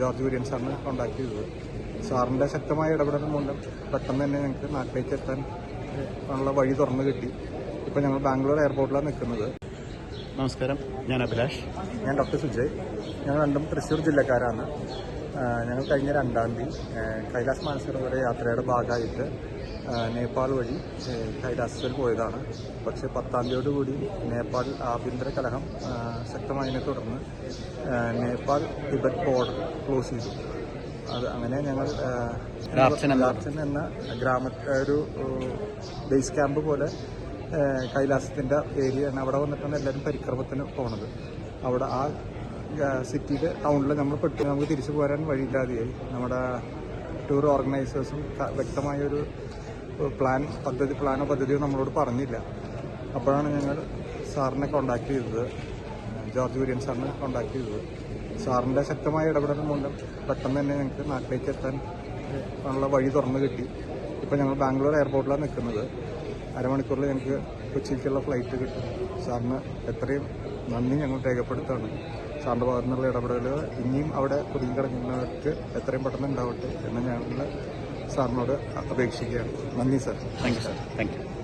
George Kurian സാറിന് contact ചെയ്തത്. സാറിന്റെ ശക്തമായ ഇടപെടൽ മൂലം പെട്ടെന്ന് തന്നെ ഞങ്ങൾക്ക് നാട്ടിലേക്ക് എത്താൻ ഉള്ള വഴി തുറന്നു കിട്ടി. ഇപ്പോൾ ഞങ്ങൾ ബാംഗ്ലൂർ എയർപോർട്ടിലാണ് നിൽക്കുന്നത്. നമസ്കാരം. ഞാൻ അഭിലാഷ്. ഞാൻ ഡോക്ടർ സുജയ്. ഞങ്ങൾ രണ്ടും തൃശ്ശൂർ ജില്ലക്കാരാണ്. ഞങ്ങൾ കഴിഞ്ഞ രണ്ടാം തീയതി കൈലാസ് മാനസരോവര യാത്രയുടെ ഭാഗമായിട്ട് നേപ്പാൾ വഴി കൈലാസത്തിൽ പോയതാണ്. പക്ഷേ പത്താം തീയതിയോടുകൂടി നേപ്പാൾ ആഭ്യന്തര കലഹം ശക്തമായതിനെ തുടർന്ന് നേപ്പാൾ ടിബറ്റ് ബോർഡർ ക്ലോസ് ചെയ്തു. അത് അങ്ങനെ ഞങ്ങൾ എന്ന- ഗ്രാമ ഒരു ബേസ് ക്യാമ്പ് പോലെ കൈലാസത്തിന്റെ ഏരിയ ഏരിയയാണ് അവിടെ വന്നിട്ടാണ് എല്ലാവരും പരിക്രമത്തിന് പോണത്. അവിടെ ആ സിറ്റിയിൽ ടൗണിൽ നമ്മൾ പെട്ട്. നമുക്ക് തിരിച്ചു പോരാൻ വഴിയില്ലാതെയായി. നമ്മുടെ ടൂർ ഓർഗനൈസേഴ്സും വ്യക്തമായൊരു പ്ലാൻ പദ്ധതി പ്ലാനോ പദ്ധതിയോ നമ്മളോട് പറഞ്ഞില്ല. അപ്പോഴാണ് ഞങ്ങൾ സാറിനെ കോണ്ടാക്ട് ചെയ്തത്. ജോർജ് കുര്യൻ സാറിനെ കോണ്ടാക്ട് ചെയ്തത്. സാറിന്റെ ശക്തമായ ഇടപെടൽ മൂലം പെട്ടെന്ന് തന്നെ ഞങ്ങൾക്ക് നാട്ടിലേക്ക് എത്താൻ ഉള്ള വഴി തുറന്നു കിട്ടി. ഇപ്പോൾ ഞങ്ങൾ ബാംഗ്ലൂർ എയർപോർട്ടിലാണ് നിൽക്കുന്നത്. അരമണിക്കൂറിൽ ഞങ്ങൾക്ക് കൊച്ചിയിലേക്കുള്ള ഫ്ലൈറ്റ് കിട്ടും. സാറിന് എത്രയും നന്ദി ഞങ്ങൾ രേഖപ്പെടുത്താണ് സാറിന്റെ ഭാഗത്തു നിന്നുള്ള ഇടപെടലുകൾ ഇനിയും അവിടെ കുടുങ്ങി കിടക്കുന്നവർക്ക് എത്രയും പെട്ടെന്ന് ഉണ്ടാവട്ടെ എന്ന് ഞങ്ങൾ സാറിനോട് അപേക്ഷിക്കുകയാണ്. നന്ദി sir. Thank you sir thank you